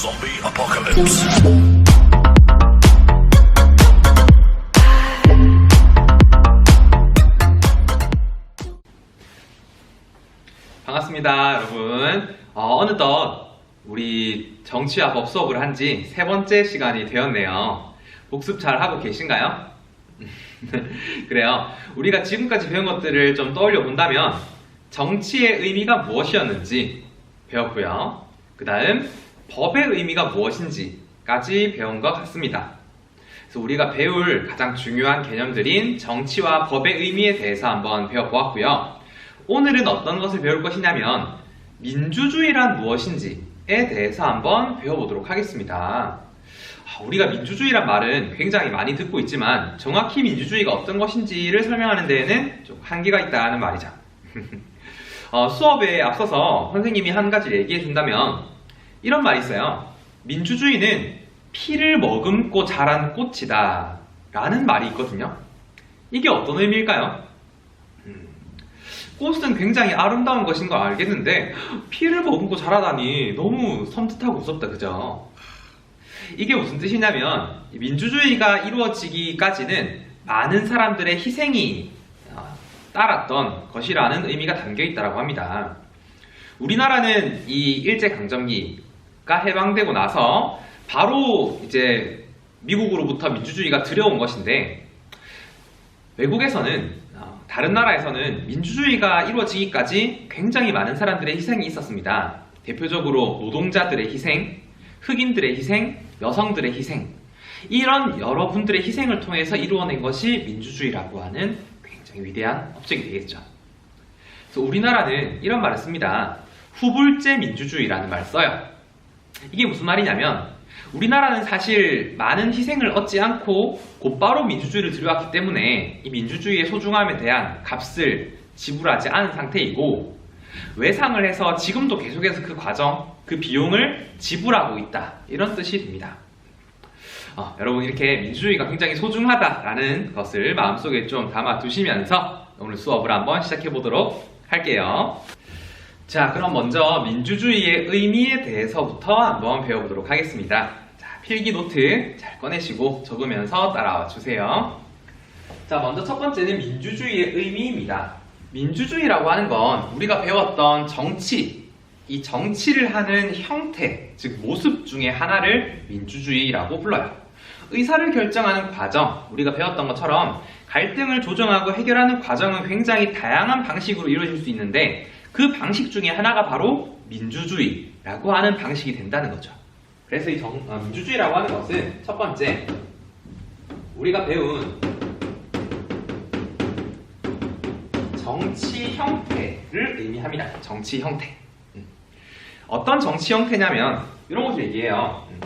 Zombie apocalypse. 반갑습니다, 여러분. 어, 느덧 우리 정치와 법 수업을 한 지 세 번째 시간이 되었네요. 복습 잘 하고 계신가요? 그래요. 우리가 지금까지 배운 것들을 좀 떠올려 본다면 정치의 의미가 무엇이었는지 배웠고요. 그 다음 법의 의미가 무엇인지까지 배운 것 같습니다. 그래서 우리가 배울 가장 중요한 개념들인 정치와 법의 의미에 대해서 한번 배워보았고요. 오늘은 어떤 것을 배울 것이냐면 민주주의란 무엇인지에 대해서 한번 배워보도록 하겠습니다. 아, 우리가 민주주의란 말은 굉장히 많이 듣고 있지만 정확히 민주주의가 어떤 것인지를 설명하는 데에는 좀 한계가 있다는 말이죠. 어, 수업에 앞서서 선생님이 한 가지를 얘기해 준다면 이런 말이 있어요. 민주주의는 피를 머금고 자란 꽃이다 라는 말이 있거든요. 이게 어떤 의미일까요? 꽃은 굉장히 아름다운 것인 걸 알겠는데 피를 머금고 자라다니 너무 섬뜩하고 무섭다 그죠? 이게 무슨 뜻이냐면 민주주의가 이루어지기까지는 많은 사람들의 희생이 어, 따랐던 것이라는 의미가 담겨 있다고 합니다. 우리나라는 이 일제강점기 가 해방되고 나서 바로 이제 미국으로부터 민주주의가 들여온 것인데 외국에서는 어, 다른 나라에서는 민주주의가 이루어지기까지 굉장히 많은 사람들의 희생이 있었습니다. 대표적으로 노동자들의 희생, 흑인들의 희생, 여성들의 희생 이런 여러분들의 희생을 통해서 이루어낸 것이 민주주의라고 하는 굉장히 위대한 업적이 되겠죠. 그래서 우리나라는 이런 말을 씁니다. 후불제 민주주의라는 말을 써요. 이게 무슨 말이냐면 우리나라는 사실 많은 희생을 얻지 않고 곧바로 민주주의를 들여왔기 때문에 이 민주주의의 소중함에 대한 값을 지불하지 않은 상태이고 외상을 해서 지금도 계속해서 그 과정, 그 비용을 지불하고 있다. 이런 뜻이 됩니다. 어, 여러분 이렇게 민주주의가 굉장히 소중하다라는 것을 마음속에 좀 담아 두시면서 오늘 수업을 한번 시작해 보도록 할게요. 자, 그럼 먼저 민주주의의 의미에 대해서부터 한번 배워보도록 하겠습니다. 자, 필기 노트 잘 꺼내시고 적으면서 따라와 주세요. 자, 먼저 첫 번째는 민주주의의 의미입니다. 민주주의라고 하는 건 우리가 배웠던 정치, 이 정치를 하는 형태, 즉 모습 중에 하나를 민주주의라고 불러요. 의사를 결정하는 과정, 우리가 배웠던 것처럼 갈등을 조정하고 해결하는 과정은 굉장히 다양한 방식으로 이루어질 수 있는데 그 방식 중에 하나가 바로 민주주의라고 하는 방식이 된다는 거죠. 그래서 이 정- 어, 민주주의라고 하는 것은 첫 번째 우리가 배운 정치 형태를 의미합니다. 정치 형태. 음. 어떤 정치 형태냐면 이런 것을 얘기해요. 음.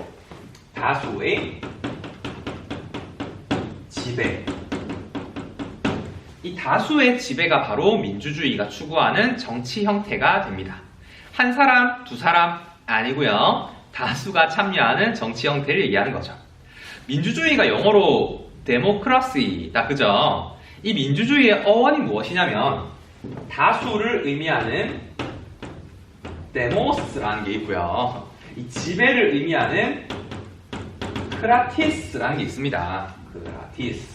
다수의 지배. 이 다수의 지배가 바로 민주주의가 추구하는 정치 형태가 됩니다. 한 사람, 두 사람 아니고요. 다수가 참여하는 정치 형태를 얘기하는 거죠. 민주주의가 영어로 데모크라시다. 그죠? 이 민주주의의 어원이 무엇이냐면 다수를 의미하는 데모스라는 게 있고요. 이 지배를 의미하는 크라티스라는 게 있습니다. 크라티스.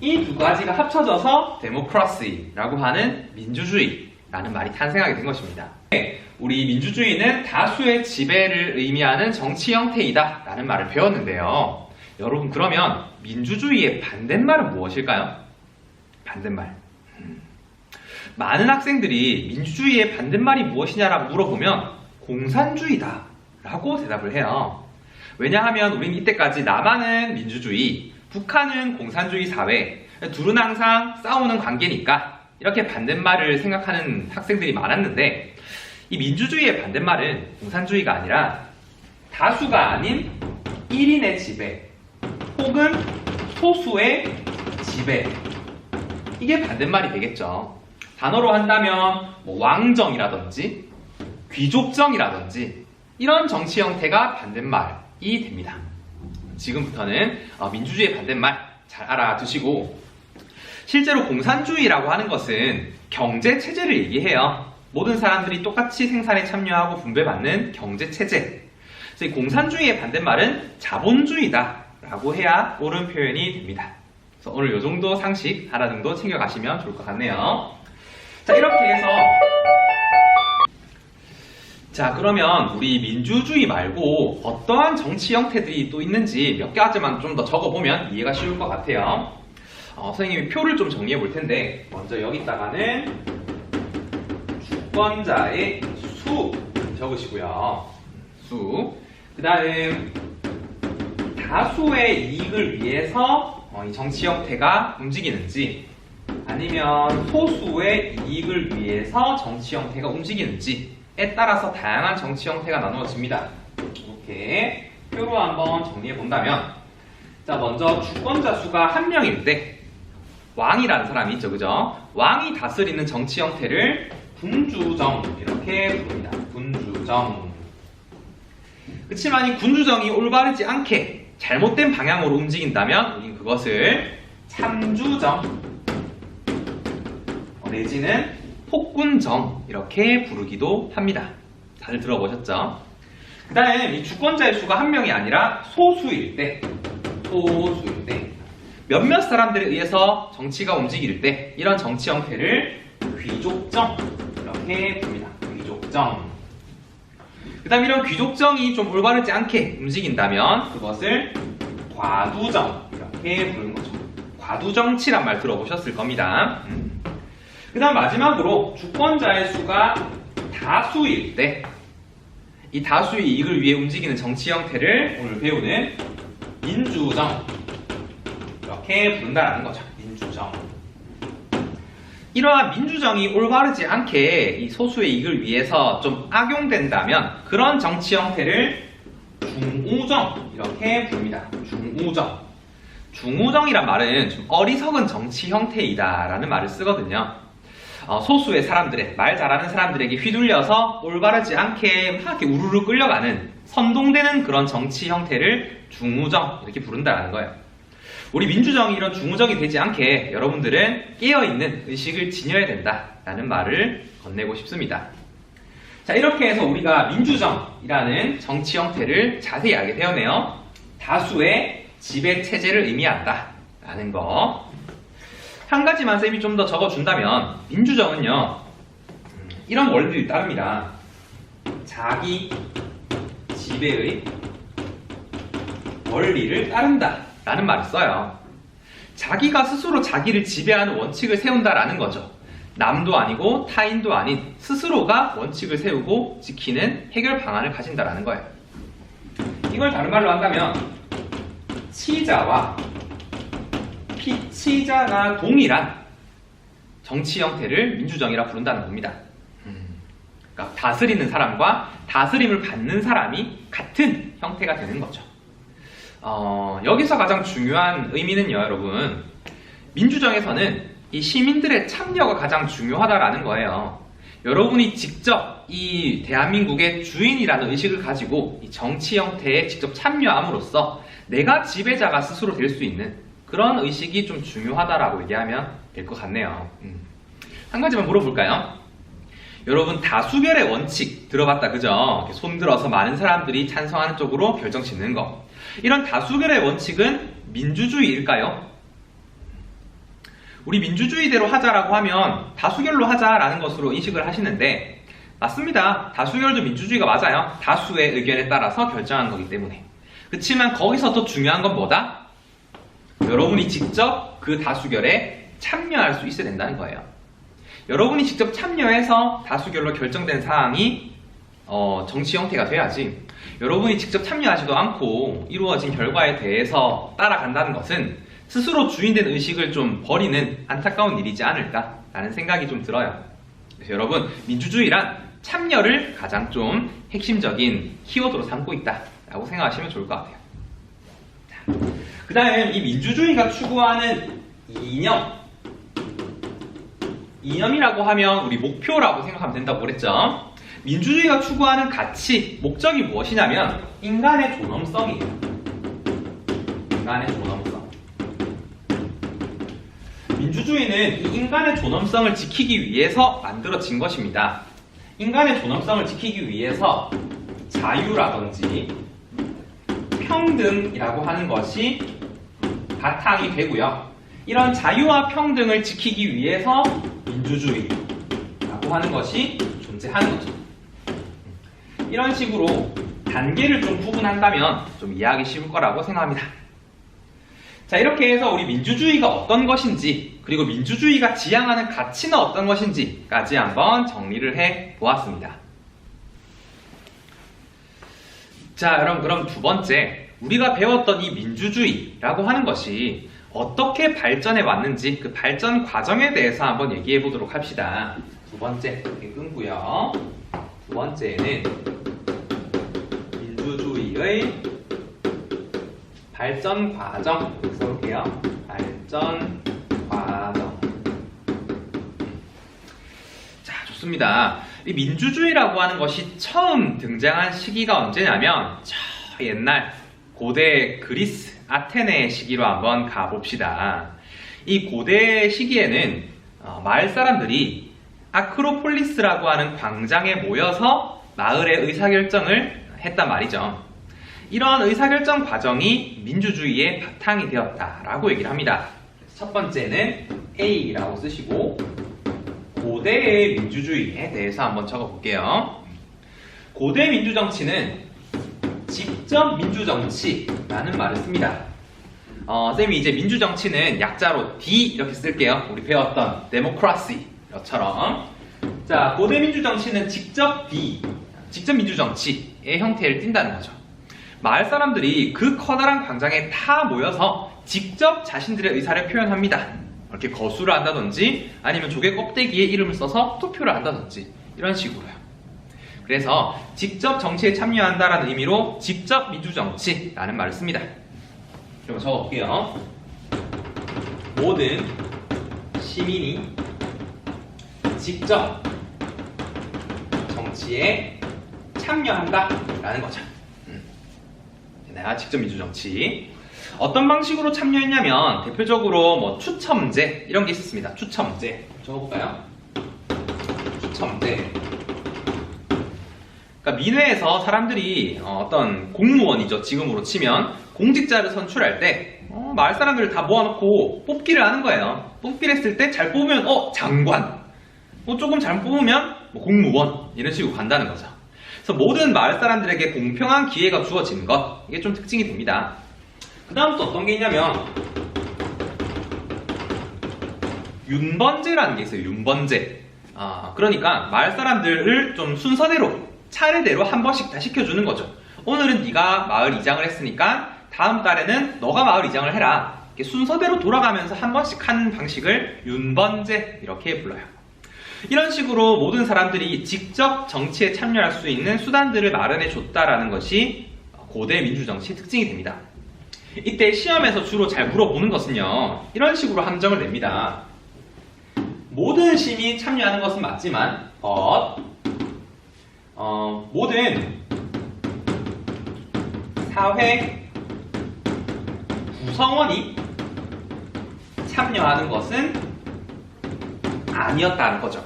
이 두 가지가 합쳐져서 데모크라시라고 하는 민주주의라는 말이 탄생하게 된 것입니다. 네, 우리 민주주의는 다수의 지배를 의미하는 정치 형태이다 라는 말을 배웠는데요. 여러분 그러면 민주주의의 반대말은 무엇일까요? 반대말. 음. 많은 학생들이 민주주의의 반대말이 무엇이냐라고 물어보면 공산주의다 라고 대답을 해요. 왜냐하면 우린 이때까지 남한은 민주주의, 북한은 공산주의 사회, 둘은 항상 싸우는 관계니까 이렇게 반대말을 생각하는 학생들이 많았는데 이 민주주의의 반대말은 공산주의가 아니라 다수가 아닌 1인의 지배 혹은 소수의 지배 이게 반대말이 되겠죠. 단어로 한다면 뭐 왕정이라든지 귀족정이라든지 이런 정치 형태가 반대말이 됩니다. 지금부터는 어, 민주주의의 반대말 잘 알아두시고 실제로 공산주의라고 하는 것은 경제 체제를 얘기해요. 모든 사람들이 똑같이 생산에 참여하고 분배받는 경제 체제. 공산주의의 반대말은 자본주의다라고 해야 옳은 표현이 됩니다. 그래서 오늘 이 정도 상식 하나 정도 챙겨가시면 좋을 것 같네요. 자 이렇게 해서 자 그러면 우리 민주주의 말고 어떠한 정치 형태들이 또 있는지 몇 가지만 좀 더 적어보면 이해가 쉬울 것 같아요. 어, 선생님이 표를 좀 정리해 볼 텐데 먼저 여기다가는 주권자의 수 적으시고요. 수. 그 다음 다수의 이익을 위해서 어, 이 정치 형태가 움직이는지 아니면 소수의 이익을 위해서 정치 형태가 움직이는지 에 따라서 다양한 정치 형태가 나누어집니다. 이렇게 표로 한번 정리해 본다면 자 먼저 주권자 수가 한때 왕이라는 사람이 있죠, 그죠? 왕이 다스리는 정치 형태를 군주정 이렇게 부릅니다. 군주정. 그렇지만 이 군주정이 올바르지 않게 잘못된 방향으로 움직인다면 우린 그것을 참주정 어, 내지는 폭군정 이렇게 부르기도 합니다. 다들 들어보셨죠? 그 다음 이 주권자의 수가 한 명이 아니라 소수일 때 소수일 때 몇몇 사람들에 의해서 정치가 움직일 때 이런 정치 형태를 귀족정 이렇게 부릅니다. 귀족정. 그 다음 이런 귀족정이 좀 올바르지 않게 움직인다면 그것을 과두정 이렇게 부르는 거죠. 과두정치란 말 들어보셨을 겁니다. 그 다음 마지막으로 주권자의 수가 다수일 때 이 다수의 이익을 위해 움직이는 정치 형태를 오늘 배우는 민주정 이렇게 부른다라는 거죠. 민주정. 이러한 민주정이 올바르지 않게 이 소수의 이익을 위해서 좀 악용된다면 그런 정치 형태를 중우정 이렇게 부릅니다. 중우정. 중우정이란 말은 좀 어리석은 정치 형태이다 라는 말을 쓰거든요. 어, 소수의 사람들의 말 잘하는 사람들에게 휘둘려서 올바르지 않게 막 이렇게 우르르 끌려가는 선동되는 그런 정치 형태를 중우정 이렇게 부른다라는 거예요. 우리 민주정이 이런 중우정이 되지 않게 여러분들은 깨어있는 의식을 지녀야 된다라는 말을 건네고 싶습니다. 자, 이렇게 해서 우리가 민주정이라는 정치 형태를 자세히 알게 되었네요. 다수의 지배 체제를 의미한다라는 거. 한 가지 만 쌤이 좀 더 적어준다면 민주정은요 음, 이런 원리를 따릅니다. 자기 지배의 원리를 따른다 라는 말을 써요. 자기가 스스로 자기를 지배하는 원칙을 세운다라는 거죠. 남도 아니고 타인도 아닌 스스로가 원칙을 세우고 지키는 해결 방안을 가진다라는 거예요. 이걸 다른 말로 한다면 치자와 피치자가 동일한 정치 형태를 민주정이라 부른다는 겁니다. 그러니까 다스리는 사람과 다스림을 받는 사람이 같은 형태가 되는 거죠. 어, 여기서 가장 중요한 의미는요, 여러분. 민주정에서는 이 시민들의 참여가 가장 중요하다라는 거예요. 여러분이 직접 이 대한민국의 주인이라는 의식을 가지고 이 정치 형태에 직접 참여함으로써 내가 지배자가 스스로 될 수 있는 그런 의식이 좀 중요하다라고 얘기하면 될 것 같네요. 음. 한 가지만 물어볼까요? 여러분 다수결의 원칙 들어봤다 그죠? 손 들어서 많은 사람들이 찬성하는 쪽으로 결정 짓는 거. 이런 다수결의 원칙은 민주주의일까요? 우리 민주주의대로 하자라고 하면 다수결로 하자라는 것으로 인식을 하시는데 맞습니다. 다수결도 민주주의가 맞아요. 다수의 의견에 따라서 결정한 거기 때문에. 그렇지만 거기서 더 중요한 건 뭐다? 여러분이 직접 그 다수결에 참여할 수 있어야 된다는 거예요. 여러분이 직접 참여해서 다수결로 결정된 사항이 어, 정치 형태가 돼야지 여러분이 직접 참여하지도 않고 이루어진 결과에 대해서 따라간다는 것은 스스로 주인된 의식을 좀 버리는 안타까운 일이지 않을까라는 생각이 좀 들어요. 그래서 여러분 민주주의란 참여를 가장 좀 핵심적인 키워드로 삼고 있다라고 생각하시면 좋을 것 같아요. 그 다음에 이 민주주의가 추구하는 이념 이념이라고 하면 우리 목표라고 생각하면 된다고 그랬죠. 민주주의가 추구하는 가치, 목적이 무엇이냐면 인간의 존엄성이에요. 인간의 존엄성. 민주주의는 이 인간의 존엄성을 지키기 위해서 만들어진 것입니다. 인간의 존엄성을 지키기 위해서 자유라든지 평등이라고 하는 것이 바탕이 되고요. 이런 자유와 평등을 지키기 위해서 민주주의라고 하는 것이 존재하는 거죠. 이런 식으로 단계를 좀 구분한다면 좀 이해하기 쉬울 거라고 생각합니다. 자, 이렇게 해서 우리 민주주의가 어떤 것인지, 그리고 민주주의가 지향하는 가치는 어떤 것인지까지 한번 정리를 해 보았습니다. 자, 그럼 그럼 두 번째, 우리가 배웠던 이 민주주의라고 하는 것이 어떻게 발전해 왔는지 그 발전 과정에 대해서 한번 얘기해 보도록 합시다. 두 번째, 이렇게 끊고요. 두 번째는 민주주의의 발전 과정 써볼게요. 발전 과정. 자, 좋습니다. 이 민주주의라고 하는 것이 처음 등장한 시기가 언제냐면 저 옛날 고대 그리스 아테네 시기로 한번 가봅시다. 이 고대 시기에는 어, 마을 사람들이 아크로폴리스라고 하는 광장에 모여서 마을의 의사결정을 했단 말이죠. 이러한 의사결정 과정이 민주주의의 바탕이 되었다라고 얘기를 합니다. 첫 번째는 A라고 쓰시고 고대의 민주주의에 대해서 한번 적어볼게요. 고대 민주정치는 직접 민주정치라는 말을 씁니다. 어, 쌤이 이제 민주정치는 약자로 D 이렇게 쓸게요. 우리 배웠던 데모크라시처럼. 자, 고대 민주정치는 직접 D, 직접 민주정치의 형태를 띈다는 거죠. 마을 사람들이 그 커다란 광장에 다 모여서 직접 자신들의 의사를 표현합니다. 이렇게 거수를 한다든지 아니면 조개 껍데기에 이름을 써서 투표를 한다든지 이런 식으로요. 그래서 직접 정치에 참여한다라는 의미로 직접 민주정치라는 말을 씁니다. 그럼 적어볼게요. 모든 시민이 직접 정치에 참여한다라는 거죠. 음. 내가 직접 민주정치. 어떤 방식으로 참여했냐면 대표적으로 뭐 추첨제 이런 게 있었습니다. 추첨제 적어볼까요? 추첨제. 그러니까 민회에서 사람들이 어, 어떤 공무원이죠. 지금으로 치면 공직자를 선출할 때 어, 마을 사람들을 다 모아놓고 뽑기를 하는 거예요. 뽑기를 했을 때 잘 뽑으면 어 장관, 뭐 조금 잘 뽑으면 뭐 공무원 이런 식으로 간다는 거죠. 그래서 모든 마을 사람들에게 공평한 기회가 주어지는 것 이게 좀 특징이 됩니다. 그 다음 또 어떤 게 있냐면 윤번제라는 게 있어요. 윤번제. 아, 그러니까 마을 사람들을 좀 순서대로 차례대로 한 번씩 다 시켜주는 거죠. 오늘은 네가 마을 이장을 했으니까 다음 달에는 너가 마을 이장을 해라. 순서대로 돌아가면서 한 번씩 하는 방식을 윤번제 이렇게 불러요. 이런 식으로 모든 사람들이 직접 정치에 참여할 수 있는 수단들을 마련해 줬다라는 것이 고대 민주정치의 특징이 됩니다. 이때 시험에서 주로 잘 물어보는 것은요, 이런 식으로 함정을 냅니다. 모든 시민이 참여하는 것은 맞지만, but, 어, 모든 사회 구성원이 참여하는 것은 아니었다는 거죠.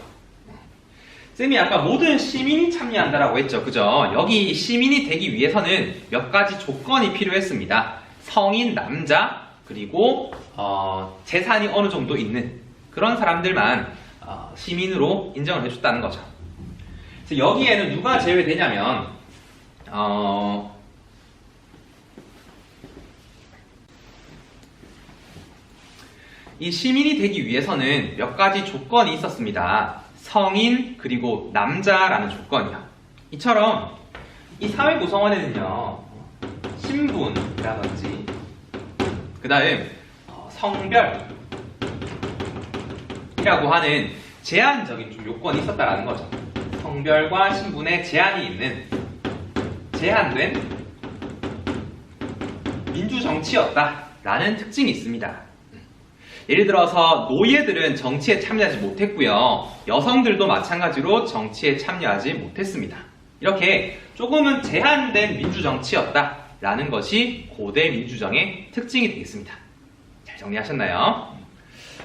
쌤이 아까 모든 시민이 참여한다라고 했죠. 그죠? 여기 시민이 되기 위해서는 몇 가지 조건이 필요했습니다. 성인 남자 그리고 어, 재산이 어느 정도 있는 그런 사람들만 어, 시민으로 인정을 해줬다는 거죠. 그래서 여기에는 누가 제외되냐면 어, 이 시민이 되기 위해서는 몇 가지 조건이 있었습니다. 성인 그리고 남자라는 조건이요. 이처럼 이 사회 구성원에는요 신분이라든지 그 다음 성별이라고 하는 제한적인 좀 요건이 있었다라는 거죠. 성별과 신분에 제한이 있는 제한된 민주정치였다 라는 특징이 있습니다. 예를 들어서 노예들은 정치에 참여하지 못했고요. 여성들도 마찬가지로 정치에 참여하지 못했습니다. 이렇게 조금은 제한된 민주정치였다 라는 것이 고대 민주정의 특징이 되겠습니다. 잘 정리하셨나요?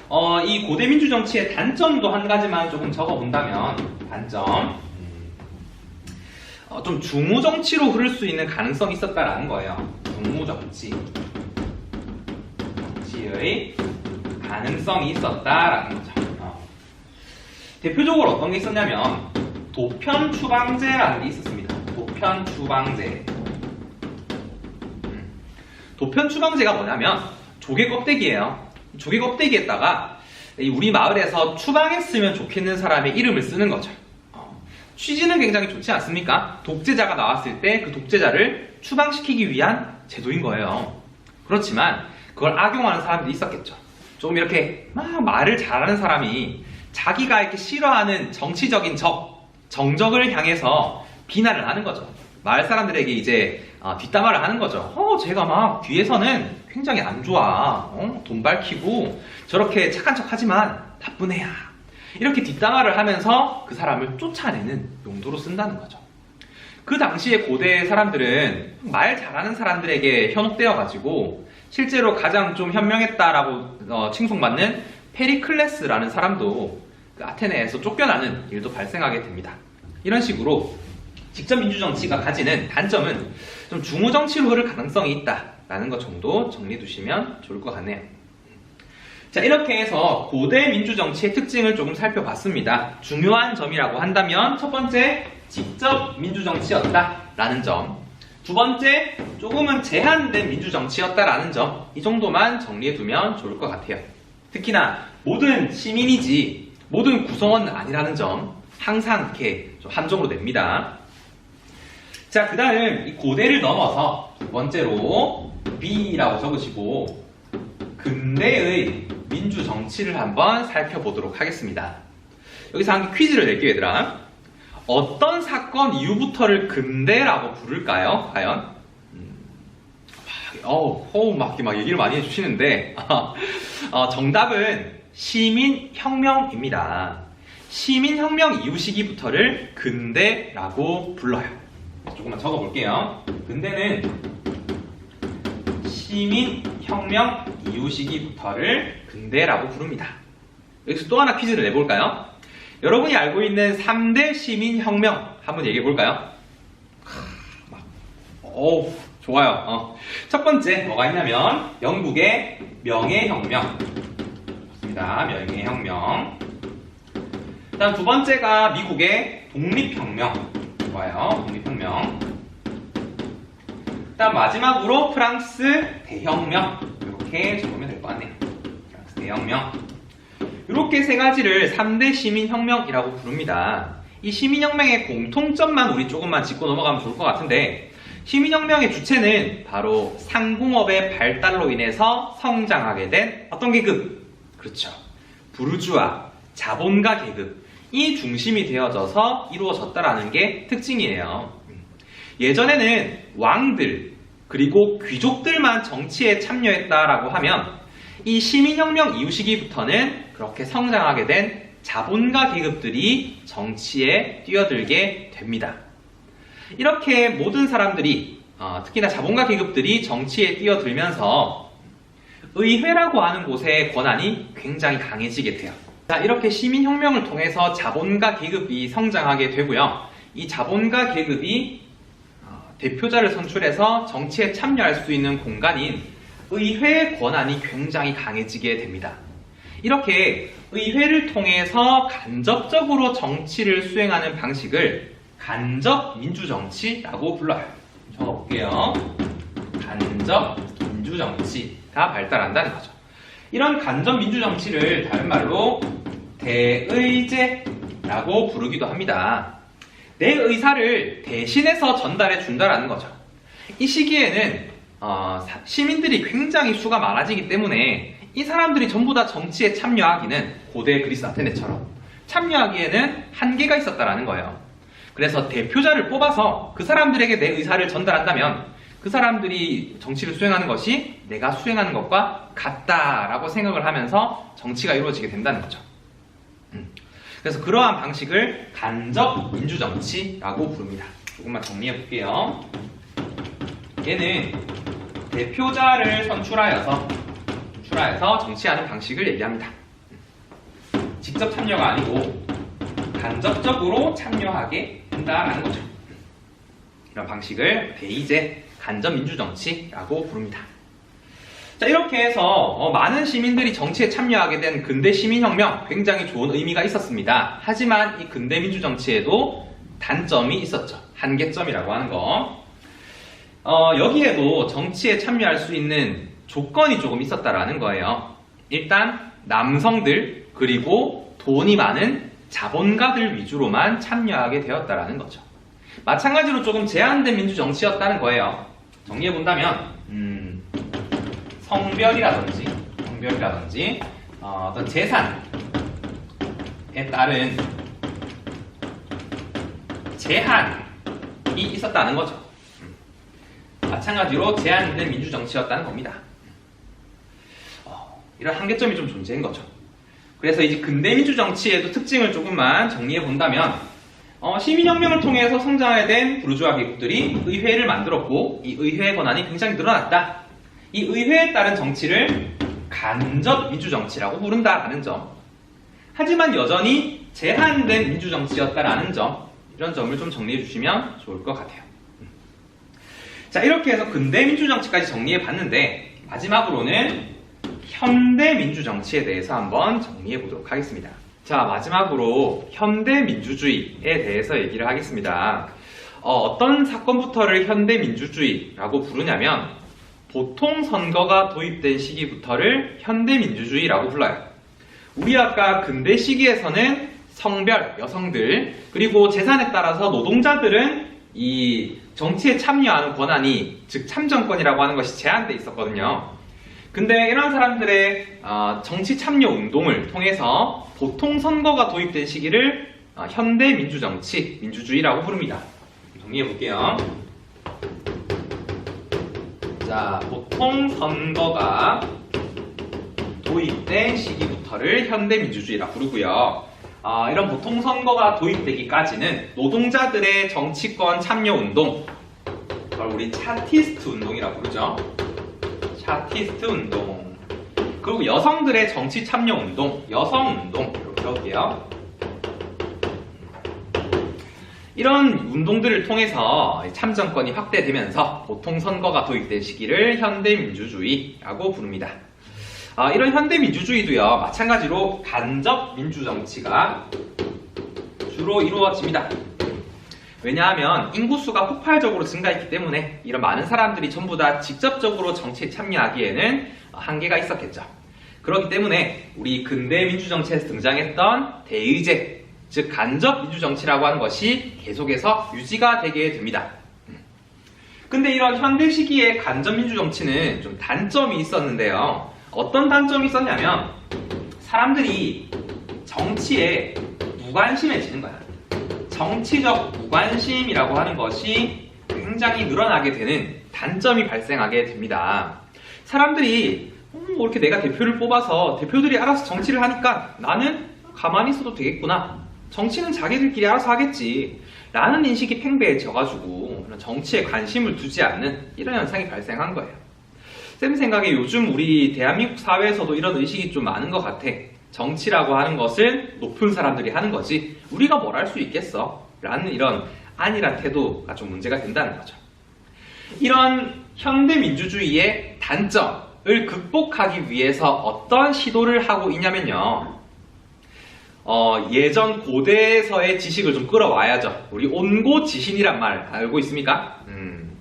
어, 이 고대 민주정치의 단점도 한 가지만 조금 적어본다면 단점 어, 좀 중우 정치로 흐를 수 있는 가능성이 있었다라는 거예요. 중우 정치. 정치의 가능성이 있었다라는 거죠. 어. 대표적으로 어떤 게 있었냐면 도편 추방제라는 게 있었습니다. 도편 추방제. 음. 도편 추방제가 뭐냐면 조개 껍데기예요. 조개 껍데기에다가 이 우리 마을에서 추방했으면 좋겠는 사람의 이름을 쓰는 거죠. 어, 취지는 굉장히 좋지 않습니까? 독재자가 나왔을 때 그 독재자를 추방시키기 위한 제도인 거예요. 그렇지만 그걸 악용하는 사람들이 있었겠죠. 조금 이렇게 막 말을 잘하는 사람이 자기가 이렇게 싫어하는 정치적인 적, 정적을 향해서 비난을 하는 거죠. 마을 사람들에게 이제 어, 뒷담화를 하는 거죠. 어, 제가 막 뒤에서는 굉장히 안 좋아. 어, 돈 밝히고 저렇게 착한 척 하지만 나쁜 애야. 이렇게 뒷담화를 하면서 그 사람을 쫓아내는 용도로 쓴다는 거죠. 그 당시에 고대 사람들은 말 잘하는 사람들에게 현혹되어가지고 실제로 가장 좀 현명했다라고 어, 칭송받는 페리클레스라는 사람도 그 아테네에서 쫓겨나는 일도 발생하게 됩니다. 이런 식으로 직접 민주정치가 가지는 단점은 좀 중우정치로 흐를 가능성이 있다라는 것 정도 정리해 두시면 좋을 것 같네요. 자, 이렇게 해서 고대 민주정치의 특징을 조금 살펴봤습니다. 중요한 점이라고 한다면 첫 번째, 직접 민주정치였다라는 점. 두 번째, 조금은 제한된 민주정치였다라는 점. 이 정도만 정리해두면 좋을 것 같아요. 특히나 모든 시민이지 모든 구성원은 아니라는 점 항상 이렇게 좀 함정으로 냅니다. 자, 그 다음 이 고대를 넘어서 두 번째로 B라고 적으시고 근대의 민주 정치를 한번 살펴보도록 하겠습니다. 여기서 한개 퀴즈를 낼게요, 얘들아. 어떤 사건 이후부터를 근대라고 부를까요? 과연? 어우, 호우 막, 막 얘기를 많이 해주시는데, 어, 정답은 시민혁명입니다. 시민혁명 이후 시기부터를 근대라고 불러요. 조금만 적어볼게요. 근대는 시민 혁명 이후 시기부터를 근대라고 부릅니다. 여기서 또 하나 퀴즈를 내볼까요? 여러분이 알고 있는 3대 시민 혁명 한번 얘기해 볼까요? 오, 좋아요. 어. 첫 번째 뭐가 있냐면 영국의 명예혁명. 좋습니다. 명예혁명. 다음 두 번째가 미국의 독립혁명. 좋아요. 독립혁명. 다음 마지막으로 프랑스 대혁명. 이렇게 적으면 될 것 같네요. 프랑스 대혁명. 이렇게 세 가지를 3대 시민혁명이라고 부릅니다. 이 시민혁명의 공통점만 우리 조금만 짚고 넘어가면 좋을 것 같은데, 시민혁명의 주체는 바로 상공업의 발달로 인해서 성장하게 된 어떤 계급? 그렇죠. 부르주아, 자본가 계급. 이 중심이 되어져서 이루어졌다라는 게 특징이에요. 예전에는 왕들, 그리고 귀족들만 정치에 참여했다라고 하면 이 시민혁명 이후 시기부터는 그렇게 성장하게 된 자본가 계급들이 정치에 뛰어들게 됩니다. 이렇게 모든 사람들이 어, 특히나 자본가 계급들이 정치에 뛰어들면서 의회라고 하는 곳의 권한이 굉장히 강해지게 돼요. 자, 이렇게 시민혁명을 통해서 자본가 계급이 성장하게 되고요. 이 자본가 계급이 어, 대표자를 선출해서 정치에 참여할 수 있는 공간인 의회의 권한이 굉장히 강해지게 됩니다. 이렇게 의회를 통해서 간접적으로 정치를 수행하는 방식을 간접 민주정치라고 불러요. 적어볼게요. 간접 민주정치가 발달한다는 거죠. 이런 간접 민주정치를 다른 말로 대의제라고 부르기도 합니다. 내 의사를 대신해서 전달해 준다라는 거죠. 이 시기에는 어, 사- 시민들이 굉장히 수가 많아지기 때문에 이 사람들이 전부 다 정치에 참여하기는 고대 그리스 아테네처럼 참여하기에는 한계가 있었다라는 거예요. 그래서 대표자를 뽑아서 그 사람들에게 내 의사를 전달한다면 그 사람들이 정치를 수행하는 것이 내가 수행하는 것과 같다라고 생각을 하면서 정치가 이루어지게 된다는 거죠. 음. 그래서 그러한 방식을 간접 민주정치라고 부릅니다. 조금만 정리해 볼게요. 얘는 대표자를 선출하여서 선출하여서 정치하는 방식을 얘기합니다. 직접 참여가 아니고 간접적으로 참여하게 된다라는 거죠. 이런 방식을 대의제 간접 민주정치라고 부릅니다. 자, 이렇게 해서 어, 많은 시민들이 정치에 참여하게 된 근대 시민혁명 굉장히 좋은 의미가 있었습니다. 하지만 이 근대 민주정치에도 단점이 있었죠. 한계점이라고 하는 거. 어, 여기에도 정치에 참여할 수 있는 조건이 조금 있었다라는 거예요. 일단 남성들 그리고 돈이 많은 자본가들 위주로만 참여하게 되었다라는 거죠. 마찬가지로 조금 제한된 민주정치였다는 거예요. 정리해 본다면 음, 성별이라든지 성별이라든지 어, 떤 재산에 따른 제한이 있었다는 거죠. 마찬가지로 제한된 민주정치였다는 겁니다. 어, 이런 한계점이 좀 존재한 거죠. 그래서 이제 근대 민주정치에도 특징을 조금만 정리해 본다면 어, 시민혁명을 통해서 성장하게 된 부르주아 계급들이 의회를 만들었고 이 의회의 권한이 굉장히 늘어났다. 이 의회에 따른 정치를 간접 민주정치라고 부른다라는 점. 하지만 여전히 제한된 민주정치였다라는 점. 이런 점을 좀 정리해 주시면 좋을 것 같아요. 자, 이렇게 해서 근대 민주정치까지 정리해 봤는데, 마지막으로는 현대 민주정치에 대해서 한번 정리해 보도록 하겠습니다. 자, 마지막으로 현대 민주주의에 대해서 얘기를 하겠습니다. 어, 떤 사건부터를 현대 민주주의라고 부르냐면, 보통 선거가 도입된 시기부터를 현대 민주주의라고 불러요. 우리 아까 근대 시기에서는 성별, 여성들, 그리고 재산에 따라서 노동자들은 이 정치에 참여하는 권한이, 즉 참정권이라고 하는 것이 제한돼 있었거든요. 근데 이런 사람들의 어, 정치 참여 운동을 통해서 보통 선거가 도입된 시기를 어, 현대 민주정치, 민주주의라고 부릅니다. 정리해 볼게요. 자, 보통 선거가 도입된 시기부터를 현대 민주주의라 부르고요. 아, 이런 보통 선거가 도입되기까지는 노동자들의 정치권 참여 운동, 그걸 우리 차티스트 운동이라 부르죠. 차티스트 운동. 그리고 여성들의 정치 참여 운동, 여성 운동 이렇게 적을게요. 이런 운동들을 통해서 참정권이 확대되면서 보통 선거가 도입된 시기를 현대민주주의라고 부릅니다. 아, 이런 현대민주주의도요, 마찬가지로 간접 민주정치가 주로 이루어집니다. 왜냐하면 인구수가 폭발적으로 증가했기 때문에 이런 많은 사람들이 전부 다 직접적으로 정치에 참여하기에는 한계가 있었겠죠. 그렇기 때문에 우리 근대 민주정치에서 등장했던 대의제, 즉 간접 민주정치라고 하는 것이 계속해서 유지가 되게 됩니다. 근데 이런 현대 시기의 간접 민주정치는 좀 단점이 있었는데요. 어떤 단점이 있었냐면 사람들이 정치에 무관심해지는 거야. 정치적 무관심이라고 하는 것이 굉장히 늘어나게 되는 단점이 발생하게 됩니다. 사람들이 음, 뭐 이렇게 내가 대표를 뽑아서 대표들이 알아서 정치를 하니까 나는 가만히 있어도 되겠구나. 정치는 자기들끼리 알아서 하겠지. 라는 인식이 팽배해져가지고 정치에 관심을 두지 않는 이런 현상이 발생한 거예요. 쌤 생각에 요즘 우리 대한민국 사회에서도 이런 의식이 좀 많은 것 같아. 정치라고 하는 것은 높은 사람들이 하는 거지. 우리가 뭘 할 수 있겠어? 라는 이런 안일한 태도가 좀 문제가 된다는 거죠. 이런 현대 민주주의의 단점을 극복하기 위해서 어떤 시도를 하고 있냐면요. 어, 예전 고대에서의 지식을 좀 끌어와야죠. 우리 온고 지신이란 말 알고 있습니까? 음,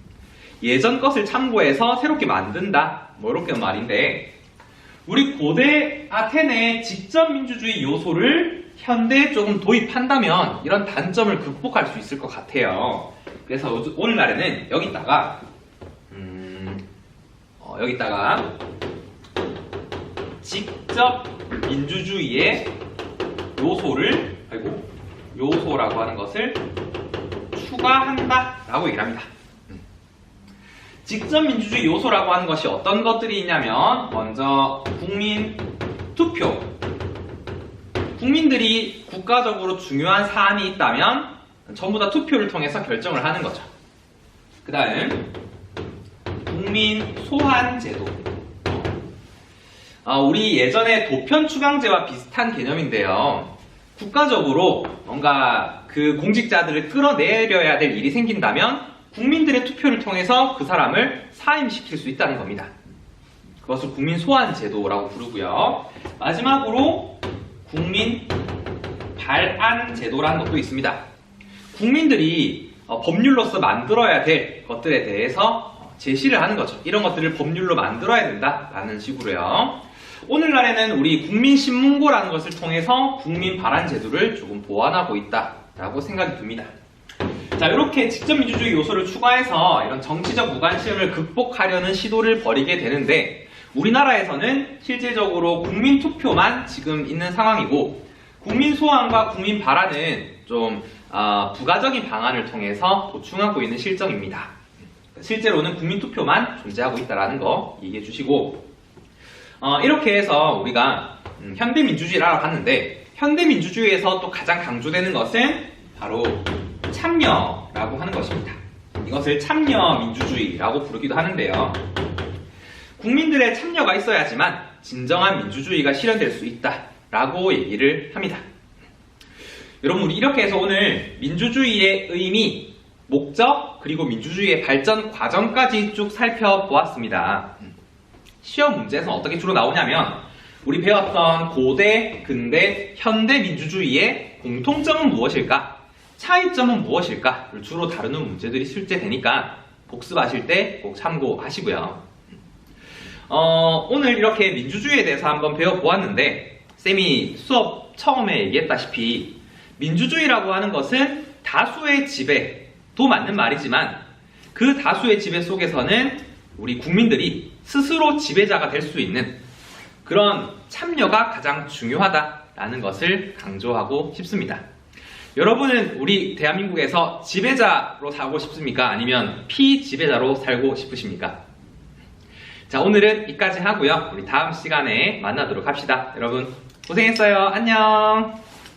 예전 것을 참고해서 새롭게 만든다. 뭐 이렇게 말인데 우리 고대 아테네의 직접 민주주의 요소를 현대에 조금 도입한다면 이런 단점을 극복할 수 있을 것 같아요. 그래서 요- 오늘날에는 여기다가 음, 어, 여기다가 직접 민주주의의 요소를 아이고 요소라고 하는 것을 추가한다 라고 얘기를 합니다. 음. 직접 민주주의 요소라고 하는 것이 어떤 것들이 있냐면 먼저 국민 투표 국민들이 국가적으로 중요한 사안이 있다면 전부 다 투표를 통해서 결정을 하는 거죠. 그 다음 국민 소환 제도 아, 우리 예전에 도편 추강제와 비슷한 개념인데요. 국가적으로 뭔가 그 공직자들을 끌어내려야 될 일이 생긴다면 국민들의 투표를 통해서 그 사람을 사임시킬 수 있다는 겁니다. 그것을 국민 소환 제도라고 부르고요. 마지막으로 국민 발안 제도라는 것도 있습니다. 국민들이 어, 법률로서 만들어야 될 것들에 대해서 어, 제시를 하는 거죠. 이런 것들을 법률로 만들어야 된다라는 식으로요. 오늘날에는 우리 국민신문고라는 것을 통해서 국민 발안 제도를 조금 보완하고 있다라고 생각이 듭니다. 자, 이렇게 직접 민주주의 요소를 추가해서 이런 정치적 무관심을 극복하려는 시도를 벌이게 되는데 우리나라에서는 실제적으로 국민 투표만 지금 있는 상황이고 국민 소환과 국민 발안은 좀 아, 부가적인 방안을 통해서 보충하고 있는 실정입니다. 실제로는 국민 투표만 존재하고 있다는 거 이해해 주시고 어, 이렇게 해서 우리가 음, 현대 민주주의를 알아봤는데 현대 민주주의에서 또 가장 강조되는 것은 바로 참여라고 하는 것입니다. 이것을 참여 민주주의라고 부르기도 하는데요. 국민들의 참여가 있어야지만 진정한 민주주의가 실현될 수 있다라고 얘기를 합니다. 여러분 우리 이렇게 해서 오늘 민주주의의 의미, 목적, 그리고 민주주의의 발전 과정까지 쭉 살펴보았습니다. 시험 문제에서 어떻게 주로 나오냐면 우리 배웠던 고대, 근대, 현대 민주주의의 공통점은 무엇일까? 차이점은 무엇일까?를 주로 다루는 문제들이 실제 되니까 복습하실 때 꼭 참고하시고요. 어, 오늘 이렇게 민주주의에 대해서 한번 배워보았는데 쌤이 수업 처음에 얘기했다시피 민주주의라고 하는 것은 다수의 지배도 맞는 말이지만 그 다수의 지배 속에서는 우리 국민들이 스스로 지배자가 될 수 있는 그런 참여가 가장 중요하다라는 것을 강조하고 싶습니다. 여러분은 우리 대한민국에서 지배자로 살고 싶습니까? 아니면 피지배자로 살고 싶으십니까? 자, 오늘은 여기까지 하고요. 우리 다음 시간에 만나도록 합시다. 여러분, 고생했어요. 안녕!